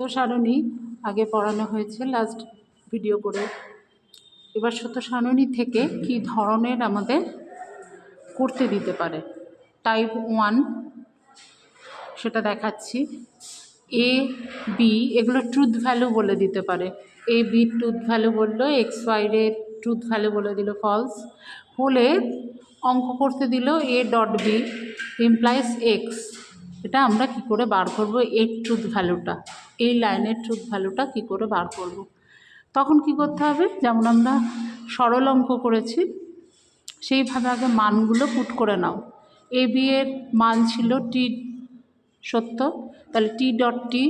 তো সারণী আগে পড়ানো হয়েছে লাস্ট ভিডিও করে। এবার সত্য সারণী থেকে কি ধরনের আমাদের করতে দিতে পারে? টাইপ ওয়ান সেটা দেখাচ্ছি। এ বি এগুলো ট্রুথ ভ্যালু বলে দিতে পারে। এ বি ট্রুথ ভ্যালু বলল এক্স ওয়াইরে ট্রুথ ভ্যালু বলে দিল ফলস হলে অঙ্ক করতে দিল A dot B implies X এটা আমরা কি করে বার করব? এর ট্রুথ ভ্যালুটা এই লাইনের ট্রুথ ভ্যালুটা কি করে বার করব। তখন কি করতে হবে? যেমন আমরা সরল অঙ্ক করেছি, সেইভাবে আগে মানগুলো পুট করে নাও। এ বি এর মান ছিল টি সত্য, তাহলে T dot T,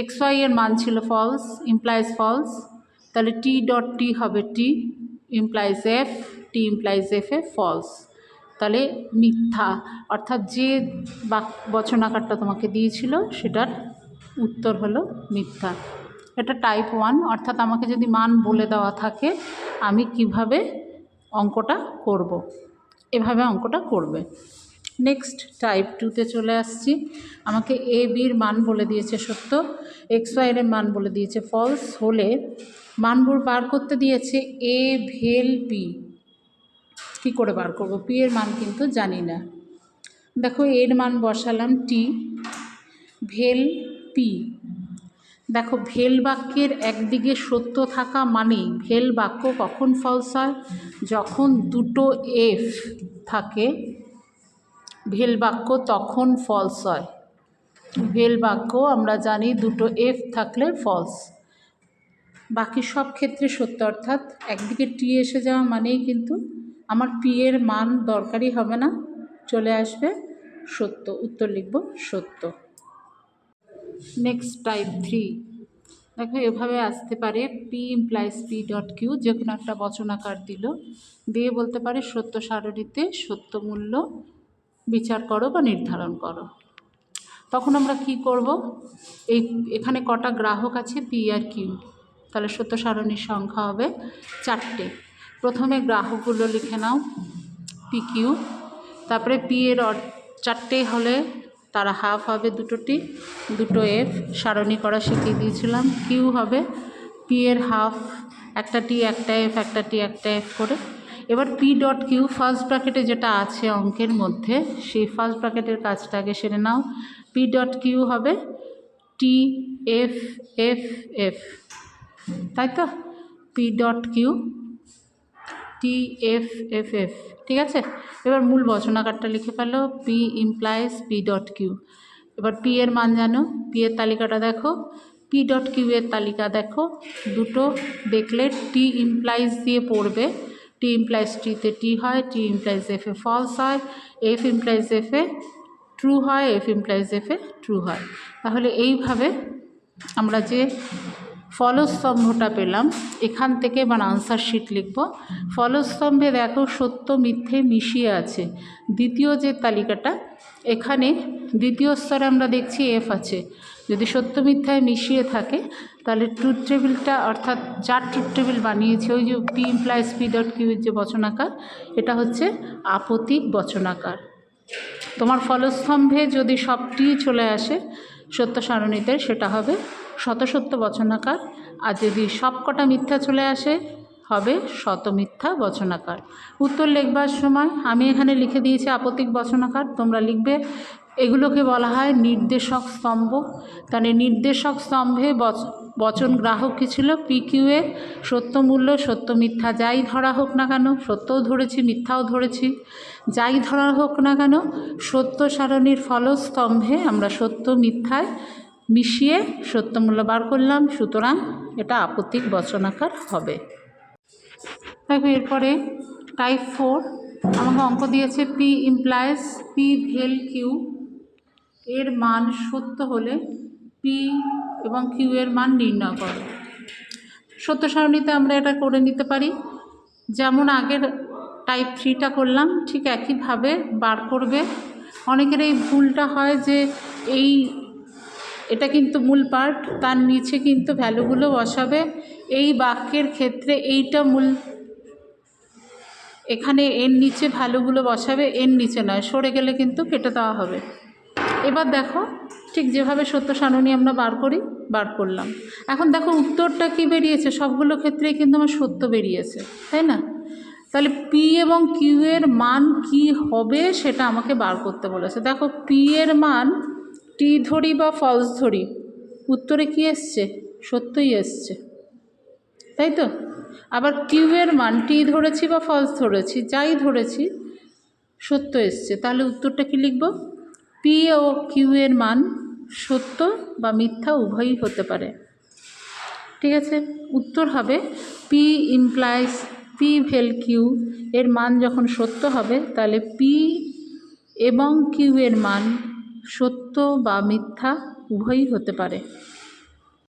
X Y এর মান ছিল ফলস, ইমপ্লাইজ ফলস, তাহলে টি ডট টি হবে T, implies F, T implies F এ ফলস। তাহলে মিথ্যা, অর্থাৎ যে বাক বচনাকারটা তোমাকে দিয়েছিল, সেটার উত্তর হলো মিথ্যা। এটা টাইপ ওয়ান অর্থাৎ আমাকে যদি মান বলে দেওয়া থাকে, আমি কীভাবে অঙ্কটা করব। এভাবে অঙ্কটা করবে। নেক্সট টাইপ টুতে চলে আসছি। আমাকে এ বির মান বলে দিয়েছে সত্য এক্স ওয়াইয়ের মান বলে দিয়েছে ফলস হলে মানগুলো বার করতে দিয়েছে এ ভেল পি কী করে বার করব? পি এর মান কিন্তু জানি না। দেখো এর মান বসালাম টি ভেল পি দেখো, ভেল বাক্যের একদিকে সত্য থাকা মানেই ভেল বাক্য কখন ফলস হয়? যখন দুটো এফ থাকে, ভেল বাক্য তখন ফলস হয়। ভেল বাক্য, আমরা জানি দুটো এফ থাকলে ফলস বাকি সব ক্ষেত্রে সত্য, অর্থাৎ একদিকে টি এসে যাওয়া মানেই কিন্তু আমার পি এর মান দরকারই হবে না, চলে আসবে সত্য, উত্তর লিখব সত্য। নেক্সট টাইপ থ্রি দেখো, এভাবে আসতে পারে P implies P dot Q যে কোনো একটা বচনাকার দিল। দিয়ে বলতে পারে সত্য সারণীতে সত্য মূল্য বিচার করো বা নির্ধারণ করো। তখন আমরা কি করব? এই, এখানে কটা গ্রাহক আছে? পি আর কিউ তাহলে সত্য সারণীর সংখ্যা হবে চারটে। প্রথমে গ্রাহকগুলো লিখে নাও পি কিউ তারপরে পি এর চারটে হলে তারা হাফ হবে দুটোটি, দুটো এফ সারণী করা শিখিয়ে দিয়েছিলাম। কিউ হবে পি এর হাফ একটা টি একটা এফ একটা টি একটা এফ করে। এবার পি ডট কিউ ফার্স্ট ব্র্যাকেটে যেটা আছে অঙ্কের মধ্যে, সেই ফার্স্ট ব্র্যাকেটের কাজটা আগে সেরে নাও। পি ডট কিউ হবে টি এফ এফ এফ তাই তো? P dot Q T F F F ঠিক আছে? এবার মূল বচনাকারটা লিখে ফেলো P implies P dot Q এবার পি এর মান জানো পি এর তালিকাটা দেখো। পি ডট কিউ এর তালিকা দেখো, দুটো দেখলে টি ইমপ্লাইজ দিয়ে পড়বে। টি ইমপ্লাইজ টিতে টি হয় টি ইমপ্লাইজ এফ এ ফলস হয় এফ ইমপ্লাইজ এফ এ ট্রু হয় এফ ইমপ্লাইজ এফ এ ট্রু হয়। তাহলে এইভাবে আমরা যে ফলস্তম্ভটা পেলাম। এখান থেকে এবার আনসার শিট লিখব। ফলস্তম্ভে দেখো সত্য, মিথ্যে মিশিয়ে আছে। দ্বিতীয় যে তালিকাটা, এখানে দ্বিতীয় স্তরে আমরা দেখছি এফ আছে। যদি সত্য, মিথ্যায় মিশিয়ে থাকে, তাহলে ট্রুথ টেবিলটা অর্থাৎ যার ট্রুথ টেবিল বানিয়েছে, ওই যে পি ইমপ্লাইজ পি ডট কিউর যে বচনাকার, এটা হচ্ছে আপতিক বচনাকার। তোমার ফলস্তম্ভে যদি সবটি চলে আসে, সত্য সারণীতে, সেটা হবে শত সত্য বচনাকার। আর যদি সবকটা মিথ্যা চলে আসে, হবে শত মিথ্যা বচনাকার। উত্তর লিখবার সময় আমি এখানে লিখে দিয়েছি আপতিক বচনাকার। তোমরা লিখবে, এগুলোকে বলা হয় নির্দেশক স্তম্ভ। তাহলে নির্দেশক স্তম্ভে বচ, বচন গ্রাহক কী ছিল? পিকিউ এর সত্য মূল্য, সত্য মিথ্যা যাই ধরা হোক না কেন, সত্যও ধরেছি, মিথ্যাও ধরেছি। যাই ধরা হোক না কেন, সত্য সারণীর ফলস্তম্ভে আমরা সত্য মিথ্যায় মিশিয়ে সত্যমূল্য বার করলাম, সুতরাং এটা আপত্তিক বচনাকার হবে। দেখো, এরপরে টাইপ ফোর আমাকে অঙ্ক দিয়েছে P implies P vel Q এর মান সত্য হলে পি এবং কিউ এর মান নির্ণয় করো। সত্য সারণীতে আমরা এটা করে নিতে পারি। যেমন আগের টাইপ থ্রিটা করলাম, ঠিক একইভাবে বার করবে। অনেকের এই ভুলটা হয় যে এই এটা কিন্তু মূল পার্ট তার নিচে কিন্তু ভ্যালুগুলো বসাবে। এই বাক্যের ক্ষেত্রে এইটা মূল, এখানে এর নিচে ভ্যালুগুলো বসাবে, এর নিচে নয়, সরে গেলে কিন্তু কেটে দেওয়া হবে। এবার দেখো, ঠিক যেভাবে সত্য সারণী আমরা বার করি, বার করলাম। এখন দেখো উত্তরটা কি বেরিয়েছে? সবগুলো ক্ষেত্রেই কিন্তু আমার সত্য বেরিয়েছে, তাই না? তাহলে পি এবং কিউ এর মান কি হবে সেটা আমাকে বার করতে বলেছে। দেখো পি এর মান টি ধরি বা ফলস ধরি? উত্তরে কি এসছে? সত্যই এসছে। তাই তো? আবার কিউ এর মান, টি ধরেছি বা ফলস ধরেছি, যাই ধরেছি, সত্য এসছে। তাহলে উত্তরটা কি লিখব? পি ও কিউ এর মান সত্য বা মিথ্যা উভয়ই হতে পারে। ঠিক আছে? উত্তর হবে P implies P vel Q এর মান যখন সত্য হবে, তাহলে পি এবং কিউ এর মান সত্য বা মিথ্যা উভয়ই হতে পারে।